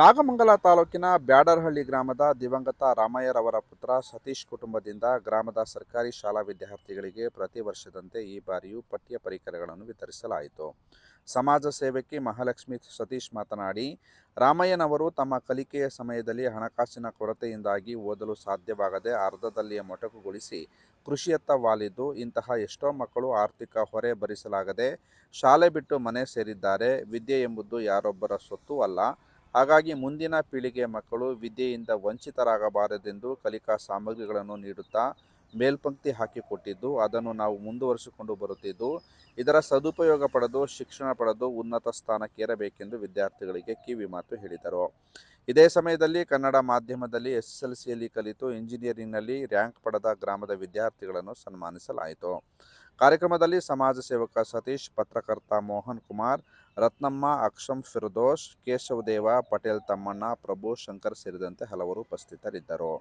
ನಾಗಮಂಗಲ ತಾಲೂಕಿನ ಬ್ಯಾಡರಹಳ್ಳಿ ಗ್ರಾಮದ ದಿವಂಗತ ರಾಮಯ್ಯರವರ ಪುತ್ರ ಸತೀಶ್ ಕುಟುಂಬದಿಂದ ಗ್ರಾಮದ ಸರ್ಕಾರಿ ಶಾಲಾ ವಿದ್ಯಾರ್ಥಿಗಳಿಗೆ ಪ್ರತಿ ವರ್ಷದಂತೆ ಈ ಬಾರಿಯೂ ಪಠ್ಯ ಪರಿಕರಗಳನ್ನು ವಿತರಿಸಲಾಯಿತು. ಸಮಾಜ ಸೇವಕಿ ಮಹಾಲಕ್ಷ್ಮಿ ಸತೀಶ್ ಮಾತನಾಡಿ, ರಾಮಯ್ಯನವರು ತಮ್ಮ ಕಲಿಕೆಯ ಸಮಯದಲ್ಲಿ ಹಣಕಾಸಿನ ಕೊರತೆಯಿಂದಾಗಿ ಓದಲು ಸಾಧ್ಯವಾಗದೆ ಅರ್ಧದಲ್ಲಿಯೇ ಮೊಟಕುಗೊಳಿಸಿ ಕೃಷಿಯತ್ತ ವಾಲಿದ್ದು, ಇಂತಹ ಎಷ್ಟೋ ಮಕ್ಕಳು ಆರ್ಥಿಕ ಹೊರೆ ಭರಿಸಲಾಗದೆ ಶಾಲೆ ಬಿಟ್ಟು ಮನೆ ಸೇರಿದ್ದಾರೆ. ವಿದ್ಯೆ ಎಂಬುದು ಯಾರೊಬ್ಬರ ಸೊತ್ತು ಅಲ್ಲ. ಹಾಗಾಗಿ ಮುಂದಿನ ಪೀಳಿಗೆಯ ಮಕ್ಕಳು ವಿದ್ಯೆಯಿಂದ ವಂಚಿತರಾಗಬಾರದೆಂದು ಕಲಿಕಾ ಸಾಮಗ್ರಿಗಳನ್ನು ನೀಡುತ್ತಾ ಮೇಲ್ಪಂಕ್ತಿ ಹಾಕಿಕೊಟ್ಟಿದ್ದು, ಅದನ್ನು ನಾವು ಮುಂದುವರಿಸಿಕೊಂಡು ಬರುತ್ತಿದ್ದು, ಇದರ ಸದುಪಯೋಗ ಪಡೆದು, ಶಿಕ್ಷಣ ಪಡೆದು ಉನ್ನತ ಸ್ಥಾನಕ್ಕೇರಬೇಕೆಂದು ವಿದ್ಯಾರ್ಥಿಗಳಿಗೆ ಕಿವಿ ಮಾತು ಹೇಳಿದರು. ಇದೇ ಸಮಯದಲ್ಲಿ ಕನ್ನಡ ಮಾಧ್ಯಮದಲ್ಲಿ ಎಸ್ಎಸ್ಎಲ್ಸಿಯಲ್ಲಿ ಕಲಿತು ಇಂಜಿನಿಯರಿಂಗ್ನಲ್ಲಿ ರ್ಯಾಂಕ್ ಪಡೆದ ಗ್ರಾಮದ ವಿದ್ಯಾರ್ಥಿಗಳನ್ನು ಸನ್ಮಾನಿಸಲಾಯಿತು. ಕಾರ್ಯಕ್ರಮದಲ್ಲಿ ಸಮಾಜ ಸೇವಕ ಸತೀಶ್, ಪತ್ರಕರ್ತ ಮೋಹನ್ ಕುಮಾರ್, ರತ್ನಮ್ಮ ಅಕ್ಷಂ ಫಿರ್ದೋಸ್, ಕೇಶವದೇವ, ಪಟೇಲ್ ತಮ್ಮಣ್ಣ, ಪ್ರಭು ಶಂಕರ್ ಸೇರಿದಂತೆ ಹಲವರು ಉಪಸ್ಥಿತರಿದ್ದರು.